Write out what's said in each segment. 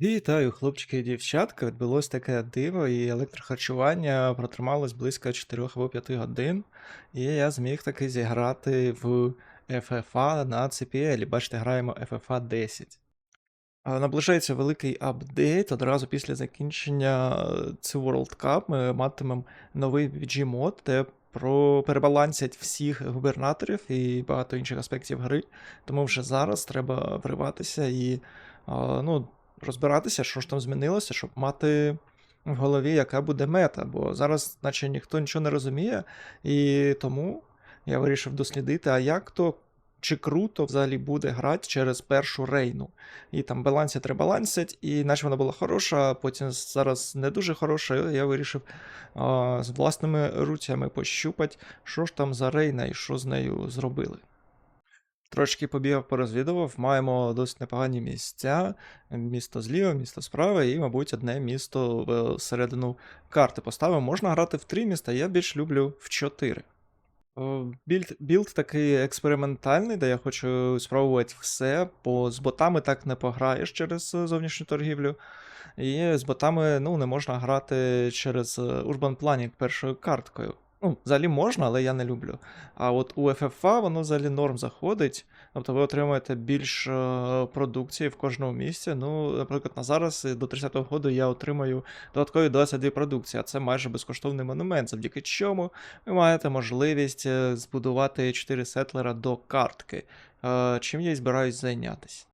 Вітаю, хлопчики і дівчатка. Відбулось таке диво, і електрохарчування протрималось близько 4 або 5 годин. І я зміг таки зіграти в FFA на CPL. Бачите, граємо FFA 10. Наближається великий апдейт. Одразу після закінчення е, цього World Cup ми матимемо новий BG мод, де про перебалансять всіх губернаторів і багато інших аспектів гри. Тому вже зараз треба вриватися і ну, розбиратися, що ж там змінилося, щоб мати в голові, яка буде мета. Бо зараз, наче ніхто нічого не розуміє, і тому я вирішив дослідити, а як то. Чи круто взагалі буде грати через першу рейну. І там балансять ребалансять, і наче вона була хороша, а потім зараз не дуже хороша. і Я вирішив а, з власними руцями пощупати, що ж там за рейна і що з нею зробили. Трошки побігав, порозвідував, маємо досить непогані місця. Місто зліва, місто справа, і, мабуть, одне місто в середину карти поставив. Можна грати в три міста, я більш люблю в чотири. О, Білд, білд такий експериментальний, де я хочу спробувати все, бо з ботами так не пограєш через е, зовнішню торгівлю. І з ботами ну, не можна грати через е, Urban Planning першою карткою. Ну, взагалі можна, але я не люблю. А от у FFA воно взагалі норм заходить. Тобто ви отримуєте більш е, продукції в кожному місці. Ну, наприклад, на зараз до 30-го року я отримаю додаткові 22 продукції, а це майже безкоштовний монумент, завдяки чому ви маєте можливість е, збудувати 4 сетлера до картки, е, чим я і збираюсь зайнятися.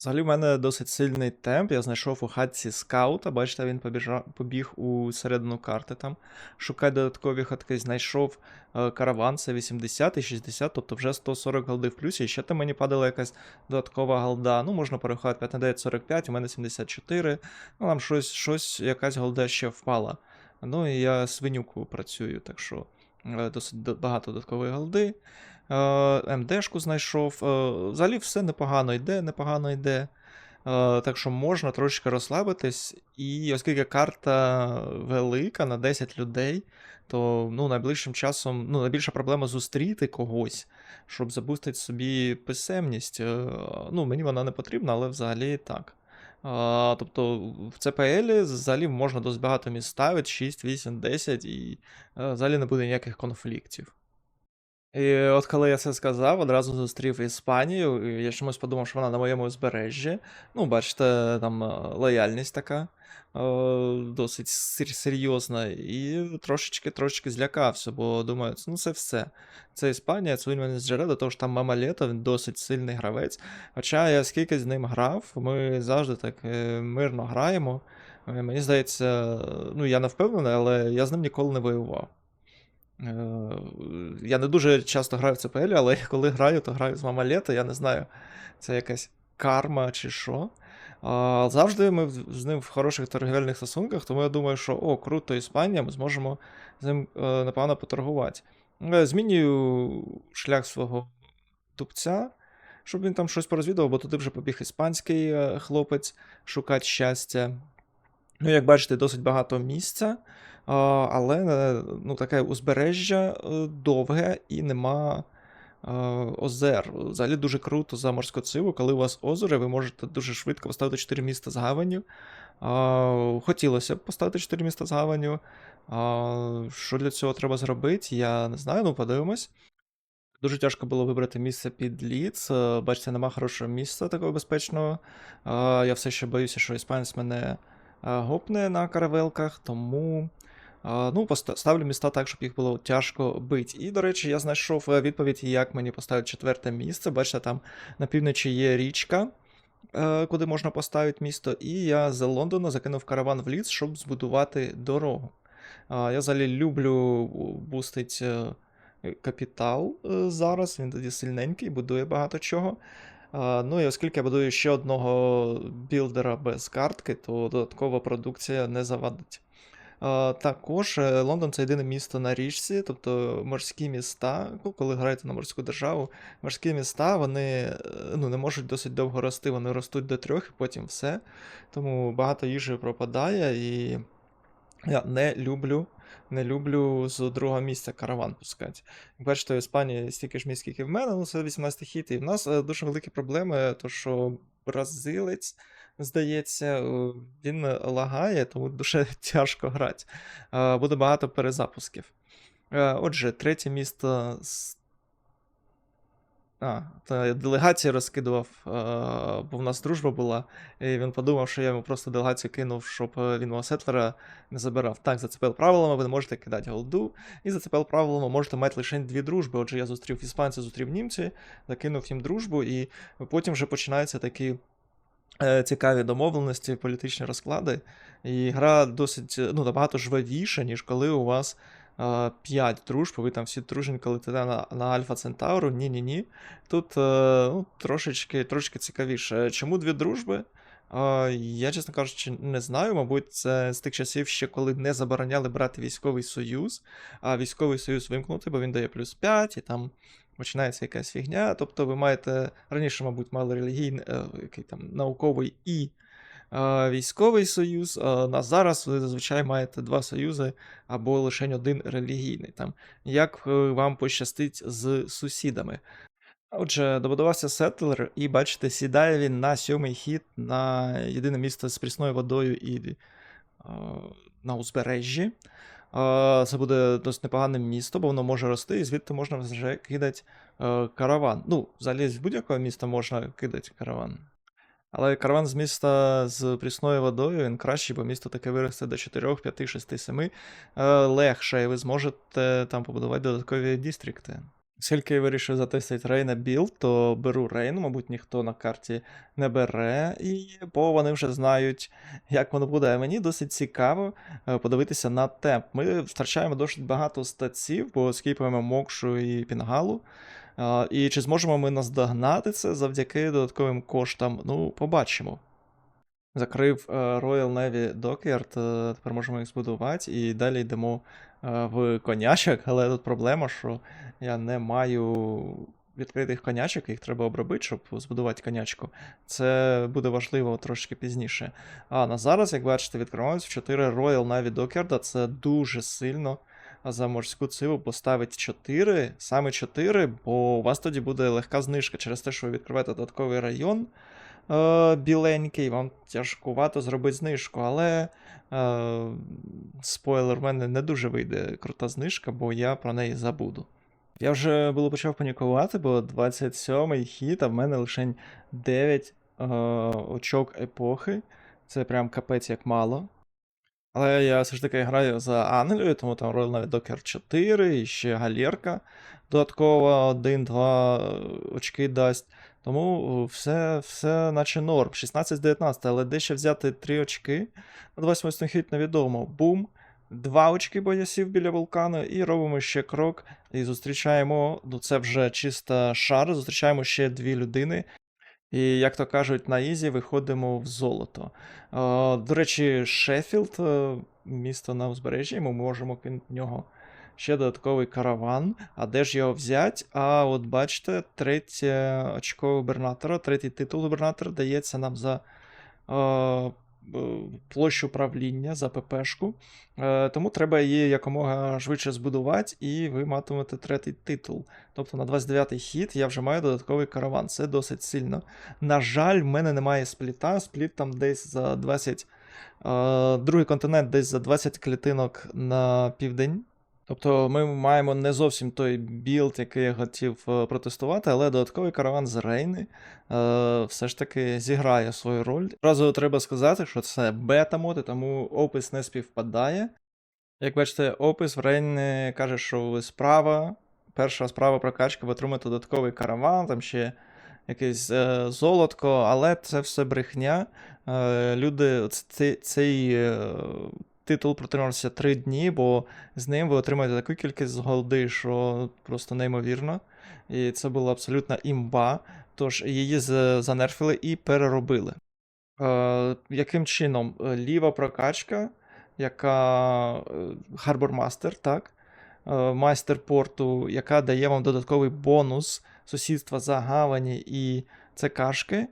Взагалі, в мене досить сильний темп. Я знайшов у хатці скаута. Бачите, він побіжа... побіг у середину карти там. Шукати додаткові хатки. Знайшов е, караван, це 80 і 60, тобто вже 140 голди в плюсі. І ще там мені падала якась додаткова голда. Ну, можна порахувати 5 на 9, 45, у мене 74. Ну, там щось, щось якась голда ще впала. Ну і я свинюку працюю, так що е, досить багато додаткової голди. Е, МДшку знайшов. Е, Взагалі все непогано йде, непогано йде. Е, Так що можна трошки розслабитись. І оскільки карта велика на 10 людей, то ну, найближчим часом ну, найбільша проблема зустріти когось, щоб забустити собі писемність. Ну, мені вона не потрібна, але взагалі так. Тобто в CPL взагалі можна досить багато міст ставити, 6, 8, 10, і взагалі не буде ніяких конфліктів. І от коли я це сказав, одразу зустрів Іспанію, і я чомусь подумав, що вона на моєму узбережжі. Ну, бачите, там е, лояльність така е, досить серйозна. І трошечки трошечки злякався, бо думаю, ну це все. Це Іспанія, це він мене до того ж там Мама Лето, він досить сильний гравець. Хоча я скільки з ним грав, ми завжди так е, мирно граємо. Мені здається, ну я не впевнений, але я з ним ніколи не воював. Е, Я не дуже часто граю в CPL, але коли граю, то граю з Мамалета. Я не знаю, це якась карма чи що. Завжди ми з ним в хороших торгівельних стосунках, тому я думаю, що о, круто, Іспанія, ми зможемо з ним е, напевно поторгувати. Е, Змінюю шлях свого тупця, щоб він там щось порозвідував, бо туди вже побіг іспанський хлопець шукати щастя. Ну, як бачите, досить багато місця, але е, ну, таке узбережжя е, довге і нема е, озер. Взагалі дуже круто за морськоциву, коли у вас озеро, ви можете дуже швидко поставити 4 міста з гаванню. А, Хотілося б поставити 4 міста з гаванню. А, Що для цього треба зробити? Я не знаю, ну подивимось. Дуже тяжко було вибрати місце під ліц. Бачите, нема хорошого місця такого безпечного. Я все ще боюся, що іспанець мене гопне на каравелках, тому ну, поста- ставлю міста так, щоб їх було тяжко бити. І, до речі, я знайшов е, відповідь, як мені поставити четверте місце. Бачите, там на півночі є річка. е, Куди можна поставити місто, і я з Лондона закинув караван в ліс, щоб збудувати дорогу. Я взагалі люблю бустить капітал е, зараз, він тоді сильненький, будує багато чого. А, Ну і оскільки я будую ще одного білдера без картки, то додаткова продукція не завадить. Також е, Лондон це єдине місто на річці, тобто морські міста, ну, коли граєте на морську державу, морські міста вони е, ну, не можуть досить довго рости, вони ростуть до трьох і потім все. Тому багато їжі пропадає і. Я не люблю, не люблю з другого місця караван пускати. Бачите, в Іспанії стільки ж місць, скільки в мене, ну це 18 хіт, і в нас е, дуже великі проблеми, то що бразилець здається, е, він лагає, тому дуже тяжко грати. Е, Буде багато перезапусків. Отже, третє місто. з- А, та делегації розкидував, е, бо в нас дружба була, і він подумав, що я йому просто делегацію кинув, щоб е, він мого сетлера не забирав. Так, за ЦПЛ правилами ви не можете кидати голду, і за ЦПЛ правилами можете мати лише дві дружби. Отже, я зустрів іспанця, зустрів німці, закинув їм дружбу, і потім вже починаються такі е, цікаві домовленості, політичні розклади. І гра досить ну, набагато жвавіша, ніж коли у вас. 5 дружб, ви там всі друженько летите на, на Альфа Центавру. Ні-ні-ні. Тут е, ну, трошечки, трошечки цікавіше. Чому дві дружби? Я, чесно кажучи, не знаю. Мабуть, це з тих часів, ще коли не забороняли брати військовий союз, а військовий союз вимкнути, бо він дає плюс 5, і там починається якась фігня. Тобто ви маєте раніше, мабуть, мали релігійний, е, який там науковий і військовий союз. На зараз ви зазвичай маєте два союзи або лише один релігійний. Там як е, вам пощастить з сусідами. Отже, добудувався сетлер, і бачите, сідає він на сьомий хід на єдине місто з прісною водою і на узбережжі. Це буде досить непогане місто, бо воно може рости, і звідти можна вже кидати е, караван. Ну, взагалі з будь-якого міста можна кидати караван. Але караван з міста з прісною водою він кращий, бо місто таке виросте до 4, 5, 6, 7 е, легше, і ви зможете там побудувати додаткові дістрикти. Оскільки я вирішив затестити Рейна білд, то беру Рейн, мабуть, ніхто на карті не бере, і бо вони вже знають, як воно буде. А мені досить цікаво е, подивитися на темп. Ми втрачаємо досить багато статців, бо скіпуємо Мокшу і Пінгалу. І чи зможемо ми наздогнати це завдяки додатковим коштам? Ну, побачимо. Закрив е, Royal Navy Dockyard, е, тепер можемо їх збудувати, і далі йдемо е, в конячок, але тут проблема, що я не маю відкритих конячок, їх треба обробити, щоб збудувати конячку. Це буде важливо трошки пізніше. А на зараз, як бачите, відкриваються 4 Royal Navy Dockyard, це дуже сильно за морську циву поставить 4, саме 4, бо у вас тоді буде легка знижка через те, що ви відкриваєте додатковий район е, біленький, вам тяжкувато зробити знижку, але е, спойлер, в мене не дуже вийде крута знижка, бо я про неї забуду. Я вже було почав панікувати, бо 27-й хід, а в мене лише 9 е, очок епохи. Це прям капець як мало. Але я все ж таки граю за Англію, тому там Royal Navy Docker 4 і ще галерка додатково 1-2 очки дасть. Тому все, все наче норм. 16-19, але де ще взяти 3 очки на 28 хід невідомо. Бум. Два очки, бо я сів біля вулкану, і робимо ще крок. І зустрічаємо, ну це вже чиста шар, зустрічаємо ще дві людини. І, як то кажуть, на Ізі виходимо в золото. Е, До речі, Шеффілд, е, місто на узбережжі, ми можемо кинути в нього ще додатковий караван. А де ж його взяти? А от бачите, третє очко губернатора, третій титул губернатора дається нам за. Е, Площу правління за ППшку, Е, тому треба її якомога швидше збудувати, і ви матимете третій титул. Тобто на 29-й хід я вже маю додатковий караван. Це досить сильно. На жаль, в мене немає спліта. Спліт там десь за 20. Е, другий континент десь за 20 клітинок на південь. Тобто ми маємо не зовсім той білд, який я хотів е, протестувати, але додатковий караван з Рейни е, все ж таки зіграє свою роль. Одразу треба сказати, що це бета-моди, тому опис не співпадає. Як бачите, опис в Рейни каже, що справа. Перша справа прокачки, ви отримаєте додатковий караван, там ще якесь е, золотко, але це все брехня. Е, люди, цей, цей титул протримався 3 дні, бо з ним ви отримаєте таку кількість голди, що просто неймовірно. І це була абсолютна імба. Тож її занерфили і переробили. Е, яким чином? Е, Ліва прокачка, яка е, Harbor так? Е, Майстер порту, яка дає вам додатковий бонус сусідства за гавані і ЦКшки.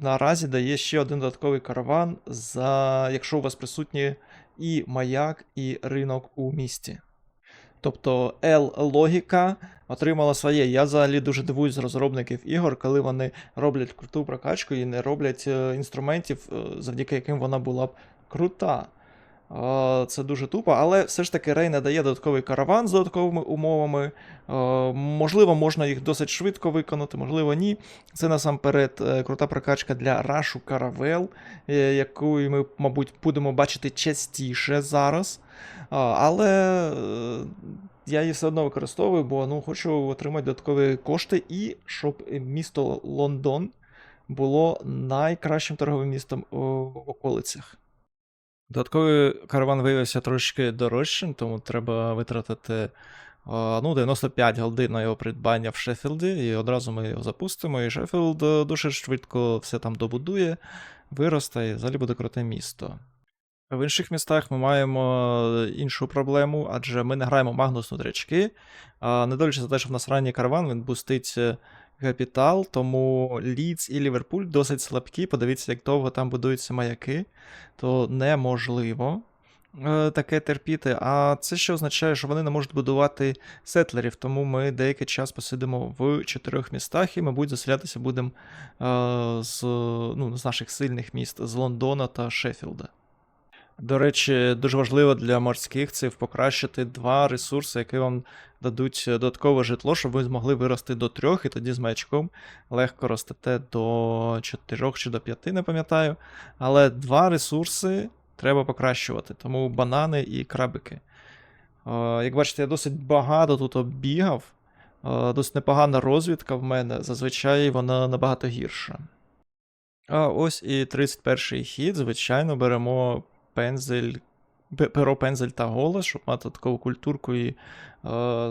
Наразі дає ще один додатковий караван, за, якщо у вас присутні і маяк, і ринок у місті. Тобто L-логіка отримала своє. Я взагалі дуже дивуюсь розробників ігор, коли вони роблять круту прокачку і не роблять е, інструментів, е, завдяки яким вона була б крута. Е, Це дуже тупо, але все ж таки Рей надає додатковий караван з додатковими умовами. Е, Можливо, можна їх досить швидко виконати, можливо, ні. Це насамперед е, крута прокачка для Рашу Каравел, е, яку ми, мабуть, будемо бачити частіше зараз. Але е, я її все одно використовую, бо ну, хочу отримати додаткові кошти і щоб місто Лондон було найкращим торговим містом в околицях. Додатковий караван виявився трошки дорожчим, тому треба витратити ну, 95 голди на його придбання в Шеффілді, і одразу ми його запустимо. І Шеффілд е, дуже швидко все там добудує, виросте, і взагалі буде круте місто. В інших містах ми маємо іншу проблему, адже ми не граємо Магнус нутрячки. А не на те, що в нас ранній караван, він бустить е, капітал, тому Лідс і Ліверпуль досить слабкі. Подивіться, як довго там будуються маяки, то неможливо е, таке терпіти. А це ще означає, що вони не можуть будувати сетлерів, тому ми деякий час посидимо в чотирьох містах і, мабуть, заселятися будемо е, з, ну, з наших сильних міст з Лондона та Шеффілда. До речі, дуже важливо для морських циф покращити два ресурси, які вам дадуть додаткове житло, щоб ви змогли вирости до трьох, і тоді з маячком легко ростете до чотирьох чи до п'яти, не пам'ятаю. Але два ресурси треба покращувати, тому банани і крабики. Е, Як бачите, я досить багато тут оббігав. Е, Досить непогана розвідка в мене, зазвичай вона набагато гірша. А ось і 31-й хід. Звичайно, беремо пензель, перо, пензель та голос, щоб мати таку культурку і е,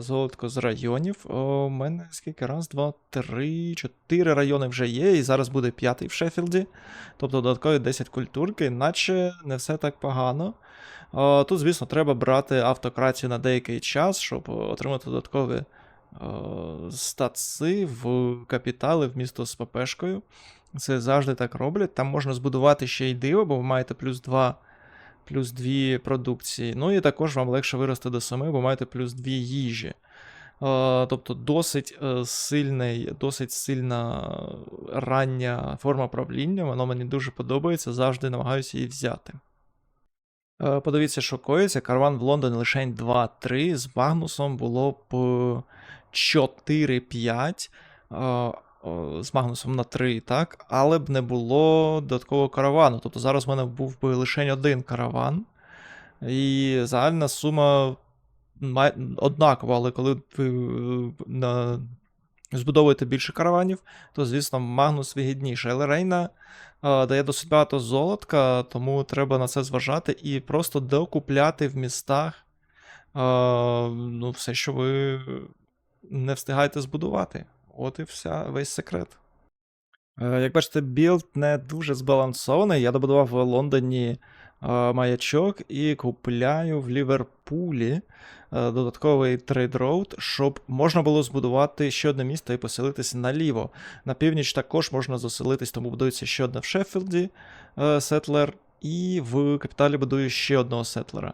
золотко з районів. У мене скільки раз, два, три, чотири райони вже є, і зараз буде п'ятий в Шеффілді. Тобто додаткові 10 культурки, наче не все так погано. Е, Тут, звісно, треба брати автократію на деякий час, щоб отримати додаткові е, статси в капітали в місто з ППшкою. Це завжди так роблять. Там можна збудувати ще й диво, бо ви маєте плюс 2, плюс 2 продукції. Ну і також вам легше вирости до 7, бо маєте плюс 2 їжі. Тобто досить е, сильний, досить сильна рання форма правління. Воно мені дуже подобається, завжди намагаюся її взяти. Е, Подивіться, що коїться. Караван в Лондон лише 2-3. З Магнусом було б 4-5. З Магнусом на 3, так? Але б не було додаткового каравану. Тобто зараз в мене був би лише один караван. І загальна сума однакова, але коли ви е, на... збудовуєте більше караванів, то, звісно, Магнус вигідніше. Але Рейна е, дає досить багато золотка, тому треба на це зважати і просто докупляти в містах е, ну, все, що ви не встигаєте збудувати. От і вся, весь секрет. Е, Як бачите, білд не дуже збалансований. Я добудував в Лондоні е, маячок і купляю в Ліверпулі е, додатковий трейд-роуд, щоб можна було збудувати ще одне місто і поселитися наліво. На північ також можна заселитись, тому будується ще одне в Шеффілді сетлер, і в капіталі будую ще одного сетлера.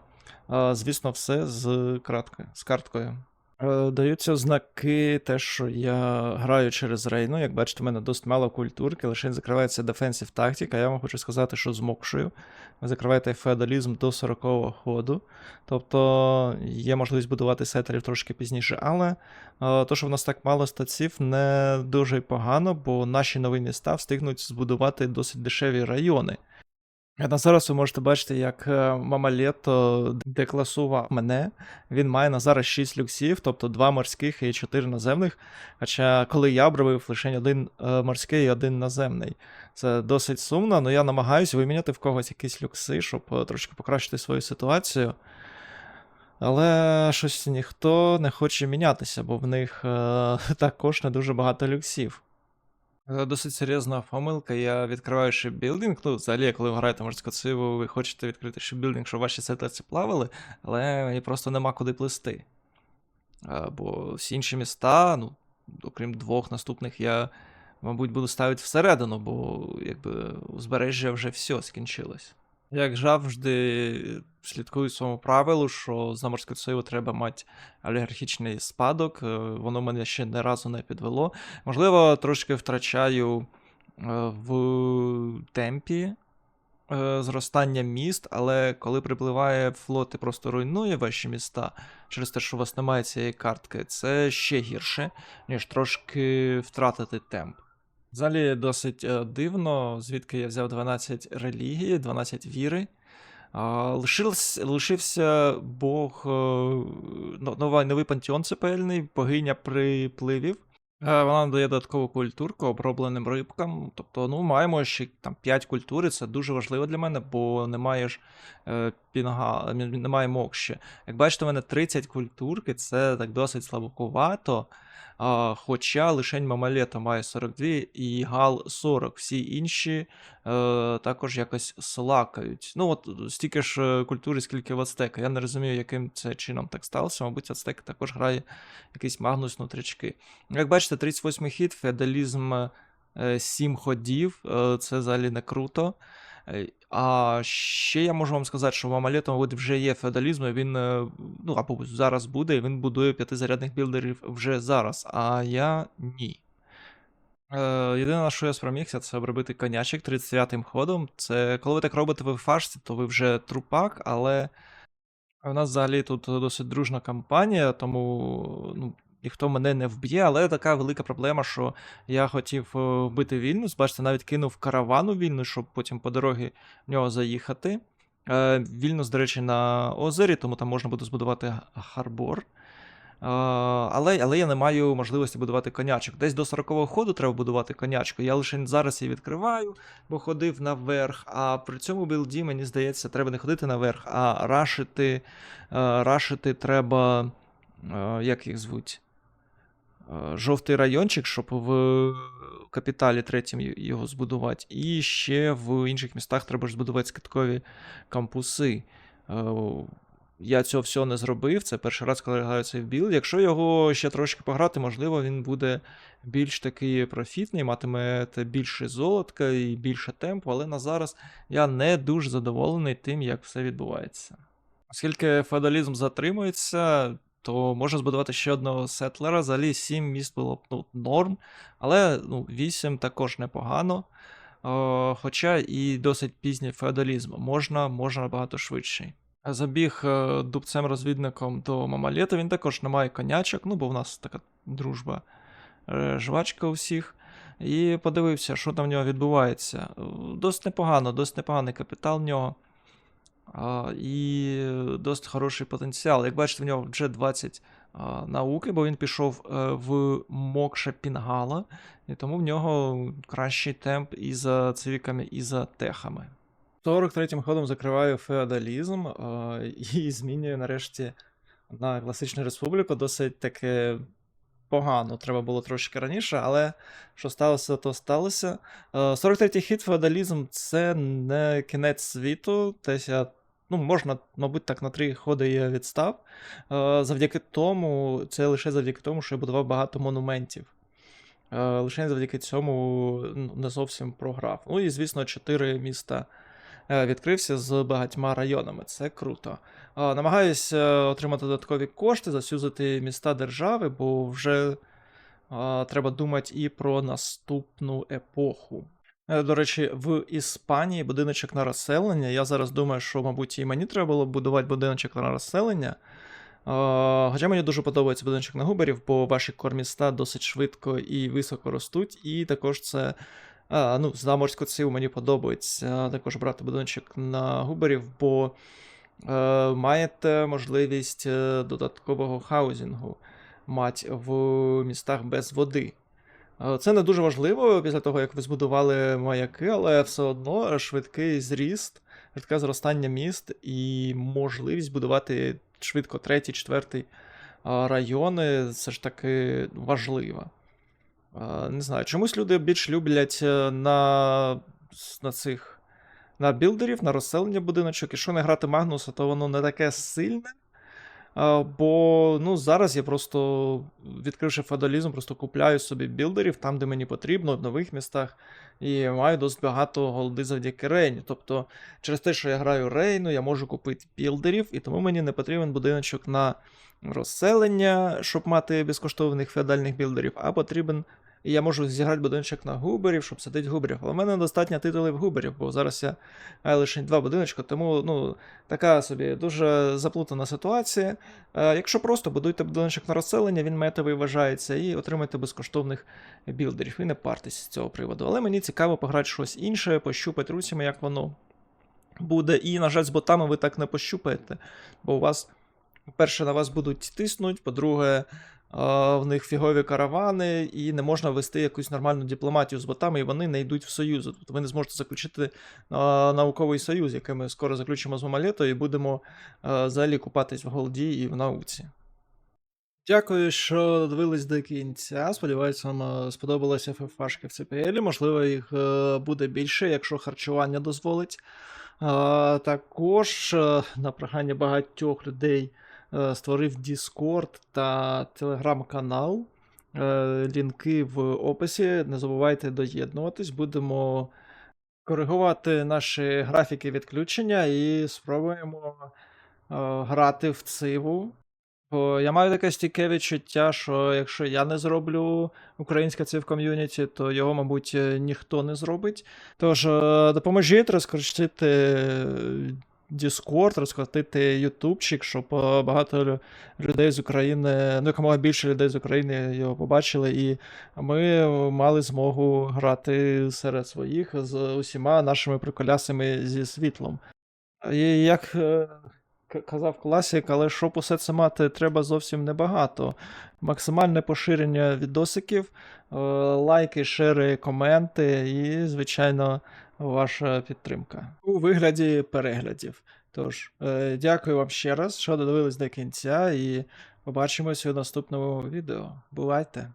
Звісно, все з краткою, з карткою. Е, Даються знаки, те, що я граю через рейну. Як бачите, в мене досить мало культурки, лише закривається Defensive Tactic, а я вам хочу сказати, що змокшую. Ви закриваєте феодалізм до 40-го ходу. Тобто є можливість будувати сетерів трошки пізніше. Але е, то, що в нас так мало статців, не дуже погано, бо наші нові міста встигнуть збудувати досить дешеві райони. На зараз ви можете бачити, як е, Мамалето декласував мене. Він має на зараз 6 люксів, тобто 2 морських і 4 наземних. Хоча коли я обробив лише один е, морський і один наземний. Це досить сумно, але я намагаюся виміняти в когось якісь люкси, щоб е, трошки покращити свою ситуацію. Але щось ніхто не хоче мінятися, бо в них також не дуже багато люксів. Е, Досить серйозна помилка. Я відкриваю шипбілдинг. Ну, взагалі, коли ви граєте морську циву, ви хочете відкрити шипбілдинг, щоб ваші сетлерці плавали, але просто нема куди плисти. Бо всі інші міста, ну, окрім двох наступних, я, мабуть, буду ставити всередину, бо якби узбережжя вже все скінчилось. Як завжди, слідкую своєму правилу, що з заморського треба мати олігархічний спадок. е, Воно мене ще не разу не підвело. Можливо, трошки втрачаю е, в темпі е, зростання міст, але коли припливає флот і просто руйнує ваші міста через те, що у вас немає цієї картки, це ще гірше, ніж трошки втратити темп. Взагалі досить е, дивно, звідки я взяв 12 релігій, 12 віри. Лишився, лишився Бог, е, но- нова, новий пантеон цепельний, богиня припливів. Е, Вона дає додаткову культурку обробленим рибкам. Тобто, ну, маємо ще там 5 культур, і це дуже важливо для мене, бо немає ж пінга, немає мокші. Як бачите, у мене 30 культурки, це так досить слабкувато. А, хоча лишень Мамалета має 42 і Гал 40. Всі інші е, також якось слакають. Ну, от стільки ж е, культури, скільки в Ацтека. Я не розумію, яким це чином так сталося. Мабуть, Ацтек також грає якийсь Магнус внутрічки. Як бачите, 38 й хід, феодалізм 7 ходів, е, це взагалі не круто. Е, А ще я можу вам сказати, що в Амалетом вже є феодалізм, він е, ну, або зараз буде, і він будує п'ятизарядних білдерів вже зараз, а я ні. Е, єдине, на що я спромігся, це обробити конячик 39-м ходом. Це коли ви так робите ви в фашці, то ви вже трупак, але у нас взагалі тут досить дружна кампанія, тому ну, ніхто мене не вб'є, але така велика проблема, що я хотів е, вбити Вільнюс. Бачите, навіть кинув караван у Вільнюс, щоб потім по дорозі в нього заїхати. Е, Вільнюс, до речі, на озері, тому там можна буде збудувати харбор. Е, Але, але я не маю можливості будувати конячок. Десь до 40-го ходу треба будувати конячку. Я лише зараз її відкриваю, бо ходив наверх. А при цьому білді, мені здається, треба не ходити наверх, а рашити. Рашити треба. Як їх звуть? Е, Жовтий райончик, щоб в капіталі третім його збудувати. І ще в інших містах треба ж збудувати скидкові кампуси. Е, Я цього всього не зробив. Це перший раз, коли я граю цей білд. Якщо його ще трошки пограти, можливо, він буде більш такий профітний, матиме більше золотка і більше темпу, але на зараз я не дуже задоволений тим, як все відбувається. Оскільки феодалізм затримується, то можна збудувати ще одного сетлера. Взагалі 7 міст було б ну, норм, але ну, 8 також непогано. О, хоча і досить пізній феодалізм. Можна, можна набагато швидший. Забіг е, дубцем-розвідником до Мамалета, він також не має конячок, ну бо в нас така дружба е, жвачка у всіх. І подивився, що там в нього відбувається. Досить непогано, досить непоганий капітал в нього. І досить хороший потенціал. Як бачите, в нього вже 20 а, науки, бо він пішов е, в Мокша Пінгала, і тому в нього кращий темп і за цивіками, і за техами. 43-м ходом закриваю феодалізм і змінюю нарешті на класичну республіку. Досить таке погано. Треба було трошки раніше, але що сталося, то сталося. Е, 43-й хід феодалізм це не кінець світу. Десь я, ну, можна, мабуть, так на три ходи я відстав. Е, Завдяки тому, це лише завдяки тому, що я будував багато монументів. Е, Лише завдяки цьому ну, не зовсім програв. Ну і, звісно, чотири міста е, відкрився з багатьма районами. Це круто. Е, Намагаюсь е, отримати додаткові кошти, засюзити міста держави, бо вже е, треба думати і про наступну епоху. Е, До речі, в Іспанії будиночок на розселення. Я зараз думаю, що, мабуть, і мені треба було будувати будиночок на розселення. Е, Хоча мені дуже подобається будиночок на губерів, бо ваші корміста досить швидко і високо ростуть, і також це. А, ну, заморську циву мені подобається також брати будиночок на губерів, бо е, маєте можливість е, додаткового хаузінгу мати в містах без води. Е, Це не дуже важливо після того, як ви збудували маяки, але все одно швидкий зріст, швидке зростання міст і можливість будувати швидко третій, четвертий райони це ж таки важливо. Не знаю, чомусь люди більш люблять е, на, на цих на білдерів, на розселення будиночок. Якщо не грати Магнуса, то воно не таке сильне. Бо ну, зараз я просто, відкривши феодалізм, просто купляю собі білдерів там, де мені потрібно, в нових містах, і маю досить багато голди завдяки Рейні. Тобто, через те, що я граю Рейну, я можу купити білдерів, і тому мені не потрібен будиночок на розселення, щоб мати безкоштовних феодальних білдерів, а потрібен. І я можу зіграти будиночок на губерів, щоб садити губерів. Але в мене достатньо титулів губерів, бо зараз я маю лише два будиночка, тому ну, така собі дуже заплутана ситуація. Е, якщо просто будуєте будиночок на розселення, він метовий вважається, і отримаєте безкоштовних білдерів. І не партесь з цього приводу. Але мені цікаво пограти щось інше, пощупати руцями, як воно буде. І, на жаль, з ботами ви так не пощупаєте, бо у вас, по-перше, на вас будуть тиснуть, по-друге, а, в них фігові каравани, і не можна вести якусь нормальну дипломатію з ботами, і вони не йдуть в союзи. Тобто ви не зможете заключити науковий союз, який ми скоро заключимо з Мамалето, і будемо взагалі купатись в голді і в науці. Дякую, що дивились до кінця. Сподіваюся, вам сподобалося ФФАшки в CPL. Можливо, їх е, буде більше, якщо харчування дозволить. Також е, на прохання багатьох людей створив Discord та телеграм-канал. Е, Лінки в описі. Не забувайте доєднуватись. Будемо коригувати наші графіки відключення і спробуємо е, грати в циву. Бо я маю таке стійке відчуття, що якщо я не зроблю українське цив ком'юніті, то його, мабуть, е, ніхто не зробить. Тож е, допоможіть розкрутити е, Discord, розкрутити Ютубчик, щоб е, багато людей з України, ну якомога більше людей з України його побачили, і ми мали змогу грати серед своїх з усіма нашими приколясами зі світлом. І як е, казав класик, але щоб усе це мати, треба зовсім небагато. Максимальне поширення відосиків, е, лайки, шери, коменти і, звичайно, ваша підтримка у вигляді переглядів. Тож, е, дякую вам ще раз, що додивились до кінця, і побачимося у наступному відео. Бувайте!